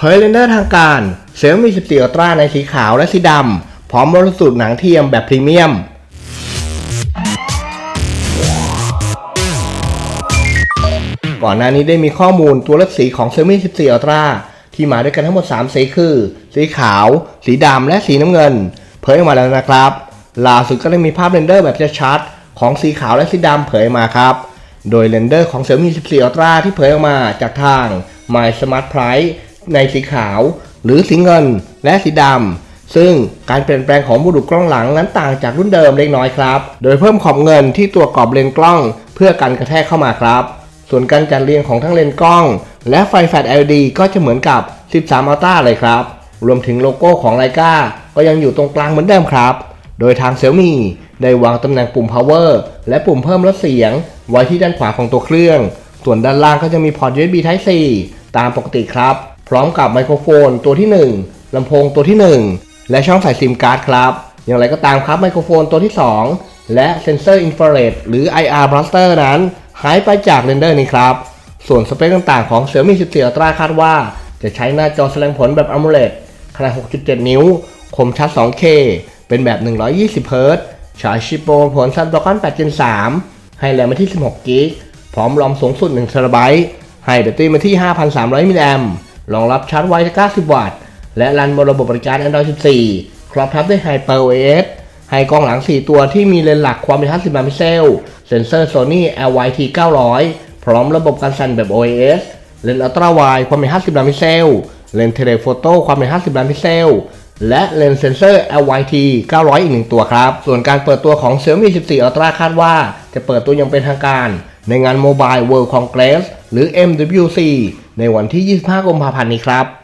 เผยเรนเดอร์ทางการเซลมี14 Ultra ในสีขาวและสีดำ พร้อมบริสุทธิ์หนังเทียมแบบพรีเมียม ก่อนหน้านี้ได้มีข้อมูลตัวเลือกสีของ Xiaomi 14 Ultra ที่มาด้วยกันทั้งหมด 3 สีคือ สีขาว สีดำและสีน้ำเงิน เผยออกมาแล้วนะครับล่าสุดก็ได้มีภาพเรนเดอร์แบบชัดๆของสีขาวและสีดำเผยมาครับ โดยเรนเดอร์ของ Xiaomi 14 Ultra ที่เผยออกมาจากทาง My Smart Price ในสีขาว หรือสีเงิน และสีดำซึ่งการเปลี่ยนแปลงของบุรุษกล้องหลังนั้นต่างจากรุ่นเดิมเล็กน้อยครับ โดยเพิ่มขอบเงินที่ตัวกรอบเลนกล้องเพื่อกันกระแทกเข้ามาครับ ส่วนการจัดเรียงของทั้งเลนกล้อง และไฟแฟลช LED ก็จะเหมือนกับ 13 Ultra เลยครับ รวมถึงโลโก้ของไลกาก็ยังอยู่ตรงกลางเหมือนเดิมครับ โดยทาง Xiaomi ได้วางตำแหน่งปุ่ม power และปุ่มเพิ่มลดเสียง ไว้ที่ด้านขวาของตัวเครื่อง ส่วนด้านล่างก็จะมีพอร์ต USB Type C ตามปกติครับ พร้อมกับไมโครโฟนตัวที่ 1ลำโพงตัวที่ 1 และช่องใส่ซิมการ์ดครับ อย่างไรก็ตามครับไมโครโฟนตัวที่ 2 และเซนเซอร์อินฟราเรดหรือ IR Blaster นั้นหายไปจากเรนเดอร์นี้ครับ ส่วนสเปคต่างๆของ Xiaomi 14 Ultra คาดว่า จะใช้หน้าจอแสดงผลแบบ AMOLED ขนาด 6.7 นิ้ว คมชัด 2K เป็นแบบ 120 Hz ฉายชิปโปรผล Snapdragon 8 Gen 3 ให้แรมมาที่ 16 g b พร้อมรอมสูงสุด1 t b ให้แบตเตอรี่มาที่ 5,300 มิลลิแอมป์ รองรับชาร์จไว90 วัตต์ และรันบนระบบบริการ Android 14 ครอบทับด้วย HyperOS ให้กล้องหลัง 4 ตัวที่มีเลนส์หลักความเป็น50ล้านพิกเซล เซ็นเซอร์ Sony LYT 900 พร้อมระบบการสั่นแบบ OIS เลนส์อัลตร้าไวความเป็น50ล้านพิกเซล เลนส์เทเลโฟโต้ความเป็น50ล้านพิกเซล และเลนส์เซนเซอร์ LYT 900 อีกหนึ่งตัวครับ ส่วนการเปิดตัวของ Xiaomi 14 Ultra คาดว่า จะเปิดตัวอยังเป็นทางการ ในงาน Mobile World Congress หรือ MWC ในวันที่ 25 กุมภาพันธ์นี้ครับ